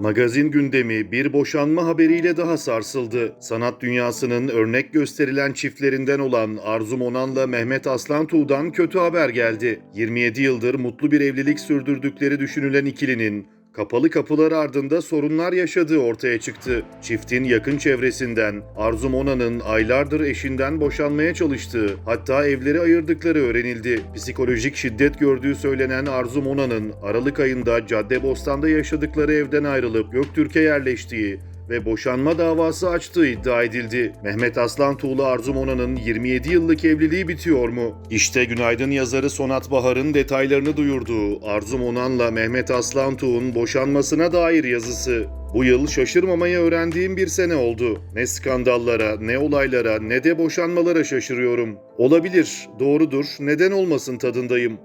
Magazin gündemi bir boşanma haberiyle daha sarsıldı. Sanat dünyasının örnek gösterilen çiftlerinden olan Arzu Monan'la Mehmet Aslantuğ'dan kötü haber geldi. 27 yıldır mutlu bir evlilik sürdürdükleri düşünülen ikilinin kapalı kapılar ardında sorunlar yaşadığı ortaya çıktı. Çiftin yakın çevresinden Arzu Monan'ın aylardır eşinden boşanmaya çalıştığı, hatta evleri ayırdıkları öğrenildi. Psikolojik şiddet gördüğü söylenen Arzu Monan'ın Aralık ayında Caddebostan'da yaşadıkları evden ayrılıp Göktürk'e yerleştiği ve boşanma davası açtığı iddia edildi. Mehmet Aslan Tuğlu Arzu Mona'nın 27 yıllık evliliği bitiyor mu? İşte Günaydın yazarı Sonat Bahar'ın detaylarını duyurduğu Arzu Monan'la Mehmet Aslan Tuğ'un boşanmasına dair yazısı. Bu yıl şaşırmamayı öğrendiğim bir sene oldu. Ne skandallara, ne olaylara, ne de boşanmalara şaşırıyorum. Olabilir, doğrudur, neden olmasın tadındayım.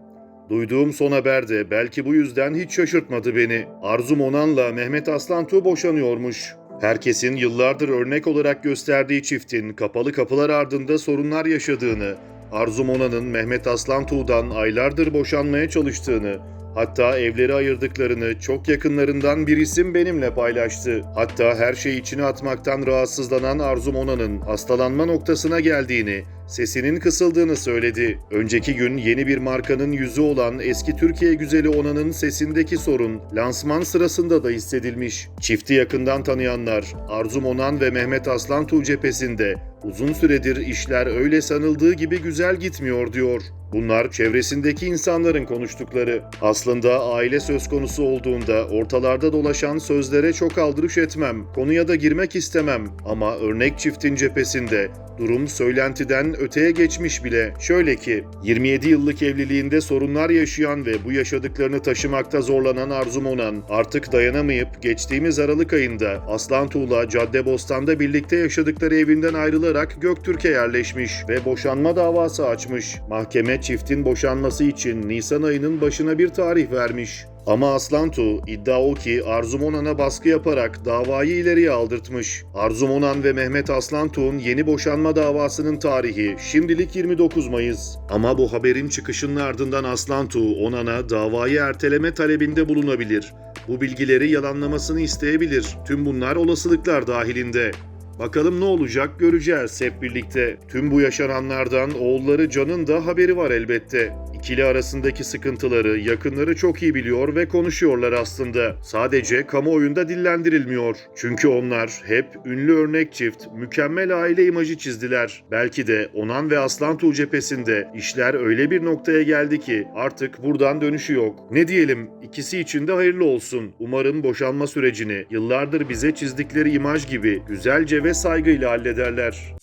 Duyduğum son haber de belki bu yüzden hiç şaşırtmadı beni. Arzu Monan'la Mehmet Aslantuğ boşanıyormuş. Herkesin yıllardır örnek olarak gösterdiği çiftin kapalı kapılar ardında sorunlar yaşadığını, Arzu Monan'ın Mehmet Aslantuğ'dan aylardır boşanmaya çalıştığını, hatta evleri ayırdıklarını çok yakınlarından bir isim benimle paylaştı. Hatta her şeyi içine atmaktan rahatsızlanan Arzu Monan'ın hastalanma noktasına geldiğini, sesinin kısıldığını söyledi. Önceki gün yeni bir markanın yüzü olan eski Türkiye güzeli Onan'ın sesindeki sorun lansman sırasında da hissedilmiş. Çifti yakından tanıyanlar Arzu Onan ve Mehmet Aslantuğ cephesinde uzun süredir işler öyle sanıldığı gibi güzel gitmiyor diyor. Bunlar çevresindeki insanların konuştukları. Aslında aile söz konusu olduğunda ortalarda dolaşan sözlere çok aldırış etmem. Konuya da girmek istemem. Ama örnek çiftin cephesinde durum söylentiden öteye geçmiş bile. Şöyle ki 27 yıllık evliliğinde sorunlar yaşayan ve bu yaşadıklarını taşımakta zorlanan Arzu Monan artık dayanamayıp geçtiğimiz Aralık ayında Aslan Tuğla Caddebostan'da birlikte yaşadıkları evinden ayrılarak Göktürk'e yerleşmiş ve boşanma davası açmış. Mahkeme çiftin boşanması için Nisan ayının başına bir tarih vermiş. Ama Aslantu iddia o ki Arzu Monan'a baskı yaparak davayı ileriye aldırtmış. Arzu Monan ve Mehmet Aslantuğ'un yeni boşanma davasının tarihi şimdilik 29 Mayıs. Ama bu haberin çıkışının ardından Aslantu Onan'a davayı erteleme talebinde bulunabilir. Bu bilgileri yalanlamasını isteyebilir. Tüm bunlar olasılıklar dahilinde. Bakalım ne olacak göreceğiz hep birlikte. Tüm bu yaşananlardan oğulları Can'ın da haberi var elbette. İkili arasındaki sıkıntıları yakınları çok iyi biliyor ve konuşuyorlar aslında. Sadece kamuoyunda dillendirilmiyor. Çünkü onlar hep ünlü örnek çift, mükemmel aile imajı çizdiler. Belki de Onan ve Aslan Tuğ cephesinde işler öyle bir noktaya geldi ki artık buradan dönüşü yok. Ne diyelim ikisi için de hayırlı olsun. Umarım boşanma sürecini yıllardır bize çizdikleri imaj gibi güzelce ve saygıyla hallederler.